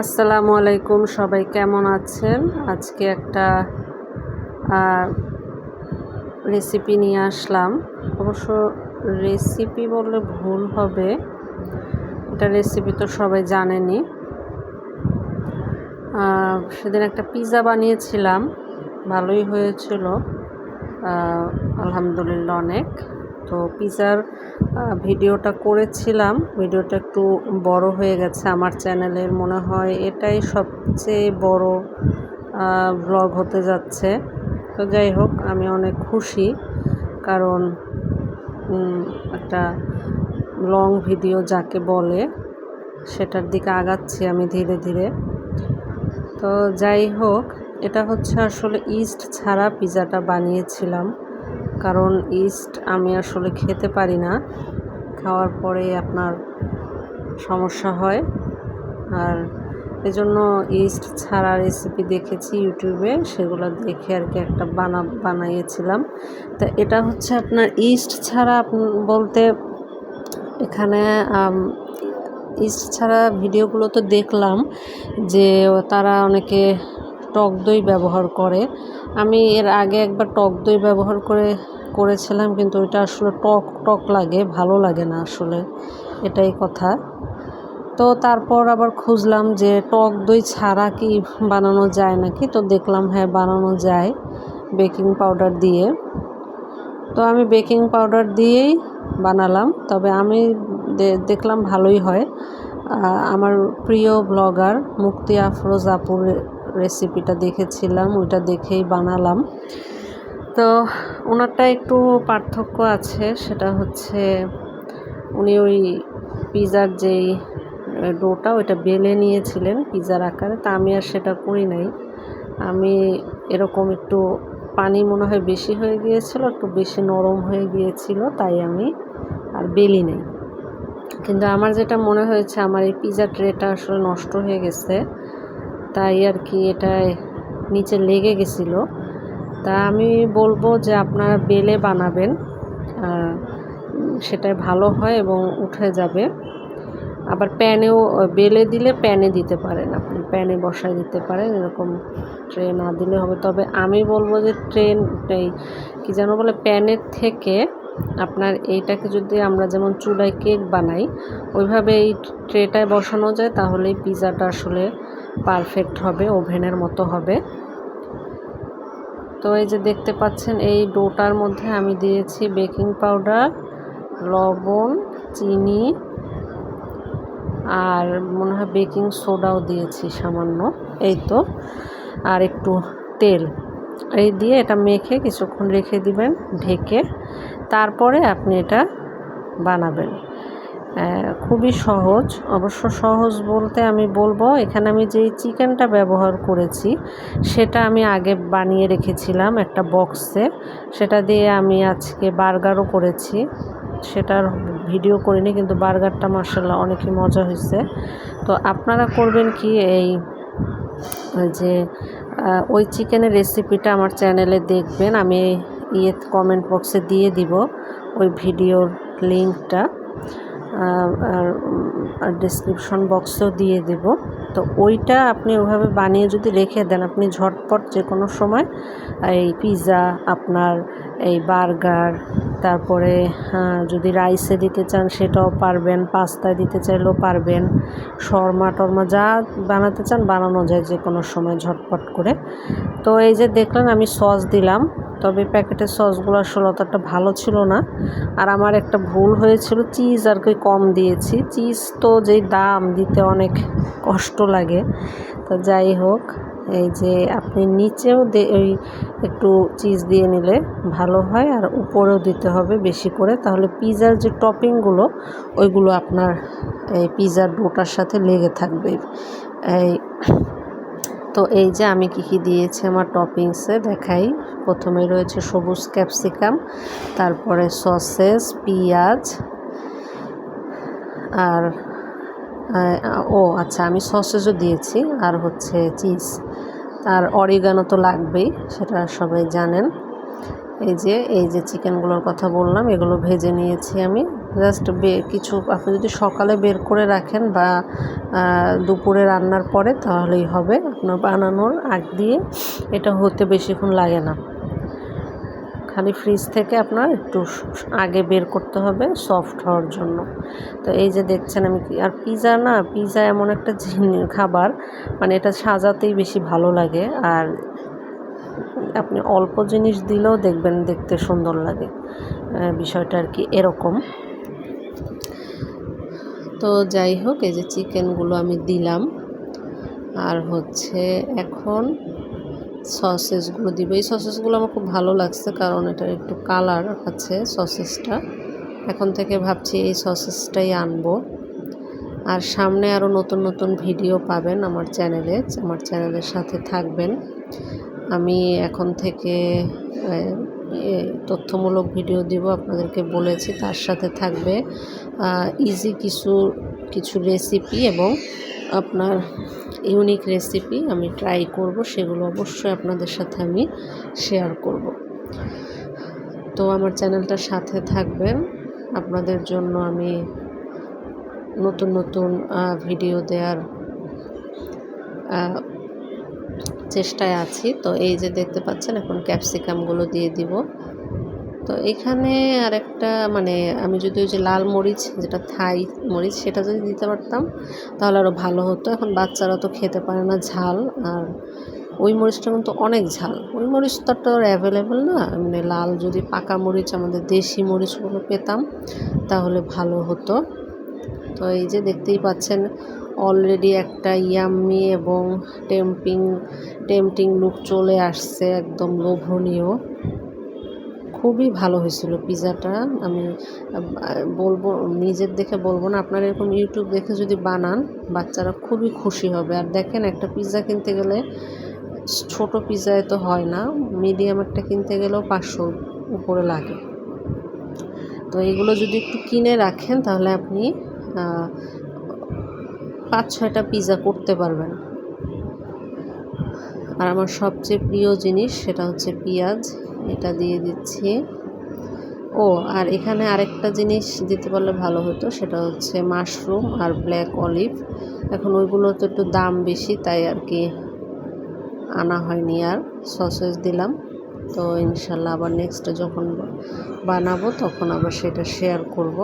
আসসালামু আলাইকুম, সবাই কেমন আছেন? আজকে একটা রেসিপি নিয়ে আসলাম। অবশ্য রেসিপি বললে ভুল হবে, এটা রেসিপি তো সবাই জানেনি। সেদিন একটা পিৎজা বানিয়েছিলাম, ভালোই হয়েছিল। আলহামদুলিল্লাহ অনেক। তো পিৎজার ভিডিওটা করেছিলাম। ভিডিওটা একটু বড় হয়ে গেছে আমার চ্যানেলের। মনে হয় এটাই সবচেয়ে বড় ব্লগ হতে যাচ্ছে। তো যাই হোক, আমি অনেক খুশি কারণ একটা লং ভিডিও যাকে বলে সেটার দিকে আগাচ্ছি আমি ধীরে ধীরে। তো যাই হোক, এটা হচ্ছে আসলে ইস্ট ছাড়া পিৎজাটা বানিয়েছিলাম। কারণ ইস্ট আমি আসলে খেতে পারি না। খাওয়ার পরে আপনার সমস্যা হয়। আর এজন্য ইস্ট ছাড়া রেসিপি দেখেছি ইউটিউবে, সেগুলো দেখে আর কি একটা বানা বানাইয়েছিলাম তা এটা হচ্ছে আপনার ইস্ট ছাড়া বলতে এখানে ইস্ট ছাড়া ভিডিওগুলো তো দেখলাম যে তারা অনেকে টক দই ব্যবহার করে। আমি এর আগে একবার টক দই ব্যবহার করে করেছিলাম, কিন্তু ওইটা আসলে টক টক লাগে, ভালো লাগে না আসলে, এটাই কথা। তো তারপর আবার খুঁজলাম যে টক দই ছাড়া কি বানানো যায় নাকি? তো দেখলাম হ্যাঁ বানানো যায় বেকিং পাউডার দিয়ে। তো আমি বেকিং পাউডার দিয়েই বানালাম, তবে আমি দেখলাম ভালোই হয়। আমার প্রিয় ব্লগার মুক্তি আফরোজ আপুর রেসিপিটা দেখেছিলাম, ওইটা দেখেই বানালাম। তো ওনারটা একটু পার্থক্য আছে, সেটা হচ্ছে উনি ওই পিজার যেই ডোটা ওইটা বেলে নিয়েছিলেন পিজার আকারে, তা আমি আর সেটা করি নাই। আমি এরকম একটু পানি মনে হয় বেশি হয়ে গিয়েছিল, একটু বেশি নরম হয়ে গিয়েছিল, তাই আমি আর বেলি নেই। কিন্তু আমার যেটা মনে হয়েছে, আমার এই পিজা ট্রেটা আসলে নষ্ট হয়ে গেছে, তাই আর কি এটা নিচে লেগে গেছিল। তা আমি বলব যে আপনারা বেলে বানাবেন সেটাই ভালো হয় এবং উঠে যাবে। আবার প্যানেও বেলে দিলে প্যানে দিতে পারেন আপনি, প্যানে বসায় দিতে পারেন, এরকম ট্রে না দিলে হবে। তবে আমি বলব যে ট্রেন এই কী যেন বলে প্যানের থেকে আপনার এইটাকে যদি আমরা যেমন চুলায় কেক বানাই, ওইভাবে এই ট্রেটায় বসানো যায় তাহলে পিজাটা আসলে পারফেক্ট হবে, ওভেনের মতো হবে। তো এই যে দেখতে পাচ্ছেন, এই ডোটার মধ্যে আমি দিয়েছি বেকিং পাউডার, লবণ, চিনি আর মনে হয় বেকিং সোডাও দিয়েছি সামান্য, এই তো, আর একটু তেল। এই দিয়ে এটা মেখে কিছুক্ষণ রেখে দিবেন, ঢেকে, তারপরে আপনি এটা বানাবেন। খুবই সহজ। অবশ্য সহজ বলতে আমি বলব, এখানে আমি যেই চিকেনটা ব্যবহার করেছি, সেটা আমি আগে বানিয়ে রেখেছিলাম একটা বক্সে। সেটা দিয়ে আমি আজকে বার্গারও করেছি। সেটার ভিডিও করিনি, কিন্তু বার্গারটা মার্শাল্লাহ অনেকই মজা হয়েছে তো আপনারা করবেন কি এই যে ওই চিকেনের রেসিপিটা আমার চ্যানেলে দেখবেন, আমি ইয়ে কমেন্ট বক্সে দিয়ে দিব ওই ভিডিওর লিঙ্কটা। ডিসক্রিপশন বক্সেও দিয়ে দেব। তো ওইটা আপনি ওভাবে বানিয়ে যদি রেখে দেন, আপনি ঝটপট যে কোনো সময় এই পিৎজা আপনার এই বার্গার, তারপরে যদি রাইসে দিতে চান সেটাও পারবেন, পাস্তায় দিতে চাইলেও পারবেন। শর্মা টর্মা যা বানাতে চান বানানো যায় যে কোনো সময় ঝটপট করে। তো এই যে দেখলেন আমি সস দিলাম, তবে প্যাকেটের সসগুলো আসলে অতটা ভালো ছিল না। আর আমার একটা ভুল হয়েছিল, চিজ আর কি কম দিয়েছি। চিজ তো যেই দাম দিতে অনেক কষ্ট লাগে। তো যাই হোক এই যে আপনি নিচেও ওই একটু চিজ দিয়ে নিলে ভালো হয় আর উপরেও দিতে হবে বেশি করে। তাহলে পিজার যে টপিংগুলো, ওইগুলো আপনার এই পিজার ডোটার সাথে লেগে থাকবে। এই, তো এই যে আমি কী কী দিয়েছি আমার টপিংসে দেখাই। প্রথমে রয়েছে সবুজ ক্যাপসিকাম, তারপরে সসেস, পেঁয়াজ আর ও আচ্ছা আমি সসেজও দিয়েছি। আর হচ্ছে চিজ। আর অরিগানো তো লাগবেই, সেটা সবাই জানেন। এই যে এই যে চিকেনগুলোর কথা বললাম, এগুলো ভেজে নিয়েছি আমি। জাস্ট বে, কিছু, আপনি যদি সকালে বের করে রাখেন বা দুপুরে রান্নার পরে, তাহলেই হবে। আপনার বানানোর আগ দিয়ে এটা হতে বেশিক্ষণ লাগে না। খালি ফ্রিজ থেকে আপনার একটু আগে বের করতে হবে সফট হওয়ার জন্য। তো এই যে দেখছেন আমি কি আর পিৎজা না পিৎজা এমন একটা খাবার মানে এটা সাজাতেই বেশি ভালো লাগে। আর আপনি অল্প জিনিস দিলেও দেখবেন দেখতে সুন্দর লাগে। বিষয়টা আর কি এরকম। তো যাই হোক, এই যে চিকেনগুলো আমি দিলাম। আর হচ্ছে এখন সসেসগুলো দিব। এই সসেসগুলো আমার খুব ভালো লাগছে কারণ এটার একটু কালার আছে সসেসটা। এখন থেকে ভাবছি এই সসেসটাই আনব। আর সামনে আরও নতুন নতুন ভিডিও পাবেন আমার চ্যানেলে, আমার চ্যানেলের সাথে থাকবেন। আমি এখন থেকে তথ্যমূলক ভিডিও দিব, আপনাদেরকে বলেছি, তার সাথে থাকবে ইজি কিছু কিছু রেসিপি এবং আপনার ইউনিক রেসিপি আমি ট্রাই করব, সেগুলো অবশ্যই আপনাদের সাথে আমি শেয়ার করব। তো আমার চ্যানেলটার সাথে থাকবেন। আপনাদের জন্য আমি নতুন নতুন ভিডিও দেওয়ার চেষ্টায় আছি। তো এই যে দেখতে পাচ্ছেন, এখন ক্যাপসিকামগুলো দিয়ে দিব। তো এখানে আর একটা মানে আমি যদি ওই যে লাল মরিচ, যেটা থাই মরিচ, সেটা যদি দিতে পারতাম, তাহলে আরও ভালো হতো। এখন বাচ্চারা তো খেতে পারে না ঝাল, আর ওই মরিচটা কিন্তু অনেক ঝাল। ওই মরিচটা তো আর অ্যাভেলেবেল না। মানে লাল যদি পাকা মরিচ, আমাদের দেশি মরিচগুলো পেতাম, তাহলে ভালো হতো। তো এই যে দেখতেই পাচ্ছেন অলরেডি একটা ইয়াম্মি এবং টেম্পিং টেম্পটিং লুক চলে আসছে, একদম লোভনীয়। খুবই ভালো হয়েছিল পিৎজাটা আমি বলব, নিজের দেখে বলব না, আপনারা এরকম ইউটিউব দেখে যদি বানান, বাচ্চারা খুবই খুশি হবে। আর দেখেন, একটা পিৎজা কিনতে গেলে, ছোট পিৎজায় তো হয় না মিডিয়াম একটা কিনতে গেলেও পাঁচশোর উপরে লাগে। তো এগুলো যদি একটু কিনে রাখেন, তাহলে আপনি পাঁচ, ছয়টা পিৎজা করতে পারবেন। আর আমার সবচেয়ে প্রিয় জিনিস সেটা হচ্ছে পেঁয়াজ। এটা দিয়ে দিচ্ছি। ও, আর এখানে আরেকটা জিনিস দিতে পারলে ভালো হতো, সেটা হচ্ছে মাশরুম আর ব্ল্যাক অলিভ। এখন ওইগুলো তো একটু দাম বেশি, তাই আর কি আনা হয়নি আর, সসেস দিলাম। তো ইনশাল্লাহ আবার নেক্সট যখন বানাবো, তখন আবার সেটা শেয়ার করব।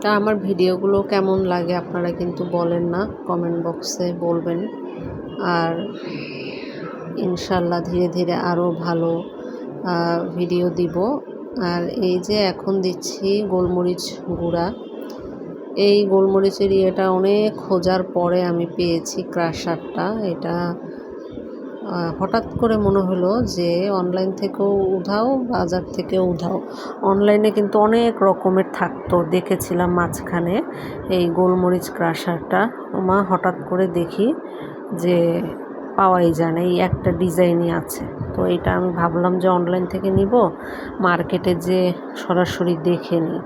তা আমার ভিডিওগুলো কেমন লাগে আপনারা কিন্তু বলেন না কমেন্ট বক্সে বলবেন। আর ইনশাল্লাহ ধীরে ধীরে আরও ভালো ভিডিও দিব। আর এই যে এখন দিচ্ছি গোলমরিচ গুঁড়া। এই গোলমরিচের ইয়েটা অনেক খোঁজার পরে আমি পেয়েছি ক্রাশারটা। এটা হঠাৎ করে মনে হলো যে অনলাইন থেকেও উধাও, বাজার থেকেও উধাও। অনলাইনে কিন্তু অনেক রকমের থাকতো, দেখেছিলাম মাঝখানে এই গোলমরিচ ক্রাশারটা। মা হঠাৎ করে দেখি যে পাওয়াই যায় না, এই একটা ডিজাইনই আছে। তো এটা আমি ভাবলাম যে অনলাইন থেকে নিব, মার্কেটে যে সরাসরি দেখে নিই।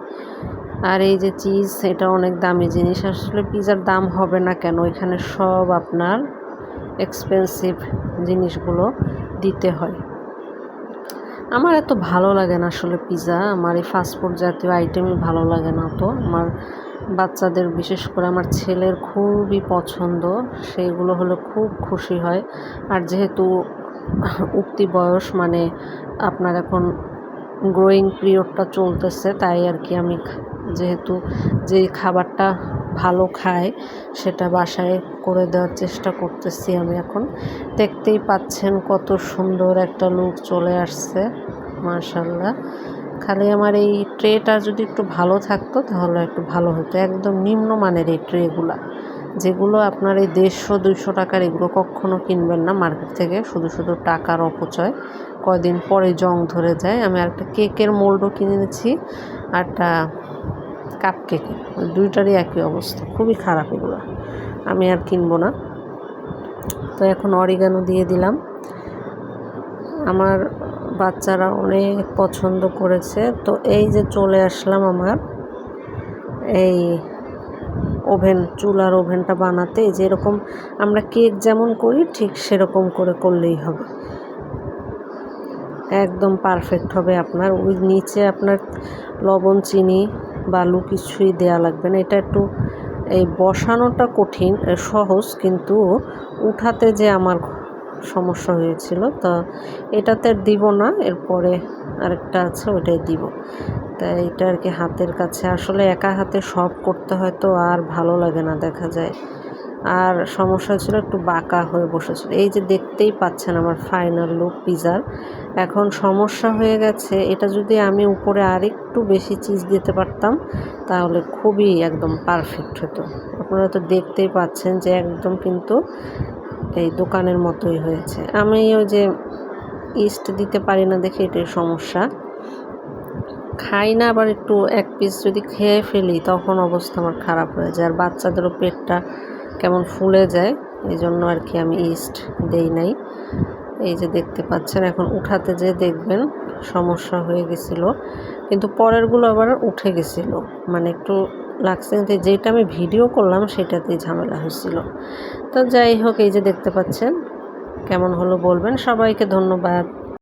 আর এই যে চিজ, এটা অনেক দামি জিনিস, আসলে পিজার দাম হবে না কেন, এখানে সব আপনার এক্সপেন্সিভ জিনিসগুলো দিতে হয়। আমার এত ভালো লাগে না আসলে পিজা, আমার এই ফাস্টফুড জাতীয় আইটেমই ভালো লাগে না তো, আমার বাচ্চাদের, বিশেষ করে আমার ছেলের খুবই পছন্দ। সেইগুলো হলে খুব খুশি হয়। আর যেহেতু উক্তি বয়স মানে আপনার এখন গ্রোয়িং পিরিয়ডটা চলতেছে, তাই আর কি আমি যেহেতু যে খাবারটা ভালো খায়, সেটা বাসায় করে দেওয়ার চেষ্টা করতেছি আমি এখন। দেখতেই পাচ্ছেন কত সুন্দর একটা লুক চলে আসছে মার্শাল্লাহ খালি আমার এই ট্রেটা যদি একটু ভালো থাকতো, তাহলে একটু ভালো হতো। একদম নিম্নমানের এই ট্রেগুলা যেগুলো আপনার এই দেড়শো, দুইশো টাকার, এগুলো কখনও কিনবেন না। মার্কেট থেকে শুধু শুধু টাকার অপচয়। কয়দিন পরে জং ধরে যায়। আমি একটা কেকের মোল্ডও কিনেছি আরটা কাপ কেকে দুইটারই একই অবস্থা। খুবই খারাপ এগুলো। আমি আর কিনবো না। তো এখন অরিগানো দিয়ে দিলাম। আমার বাচ্চারা অনেক পছন্দ করেছে। তো এই যে চলে আসলাম আমার, এই ওভেন, চুলার ওভেনটা বানাতে। যে এরকম আমরা কেক যেমন করি, ঠিক সেরকম করে করলেই হবে। একদম পারফেক্ট হবে আপনার। ওই নিচে আপনার লবণ, চিনি বালু কিছুই দেয়া লাগবে না। এটা একটু এই বসানোটা কঠিন, সহজ, কিন্তু উঠাতে যে আমার সমস্যা হয়েছিল। তা এটাতে দিব না, এরপরে আরেকটা আছে ওটাই দিব। তাই এটা আর কি হাতের কাছে। আসলে একা হাতে সব করতে হয়তো আর ভালো লাগে না, দেখা যায়। আর সমস্যা ছিল একটু বাঁকা হয়ে বসেছিল। এই যে দেখতেই পাচ্ছেন আমার ফাইনাল লুক পিজার এখন সমস্যা হয়ে গেছে। এটা যদি আমি উপরে আরেকটু বেশি চিজ দিতে পারতাম, তাহলে খুবই একদম পারফেক্ট হতো। আপনারা তো দেখতেই পাচ্ছেন যে একদম কিন্তু এই দোকানের মতোই হয়েছে। আমি ওই যে ইস্ট দিতে পারি না দেখে এটাই সমস্যা। খাই না, আবার একটু এক পিস যদি খেয়ে ফেলি, তখন অবস্থা আমার খারাপ হয়ে যায়। আর বাচ্চাদেরও পেটটা কেমন ফুলে যায়, এই জন্য আর কি আমি ইস্ট দেই নাই। এই যে দেখতে পাচ্ছেন, এখন উঠাতে যে দেখবেন সমস্যা হয়ে গেছিল। কিন্তু পরেরগুলো আবার উঠে গেছিল। মানে একটু লাগছে যে যেটা আমি ভিডিও করলাম সেটাতেই ঝামেলা হয়েছিল। তো যাই হোক, এই যে দেখতে পাচ্ছেন, কেমন হলো বলবেন। সবাইকে ধন্যবাদ।